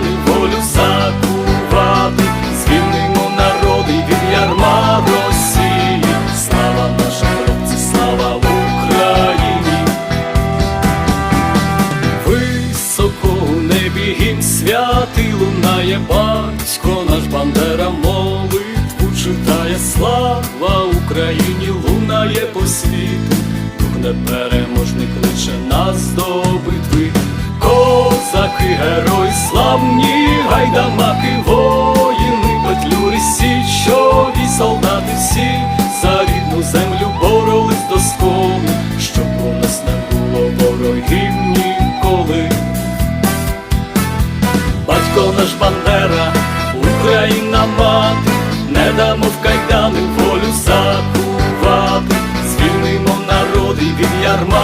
Дали волю закувати, звільнимо народи від ярма Росії, слава наша хлопці, слава Україні, високо у небі гімн святи лунає батько, наш бандера молитву читає, слава Україні, лунає по світу, дух непереможний кличе нас до битви. батько наш бандера, Україна мат, не дамо в кайдани волю закувати, звільнимо народи від ярма.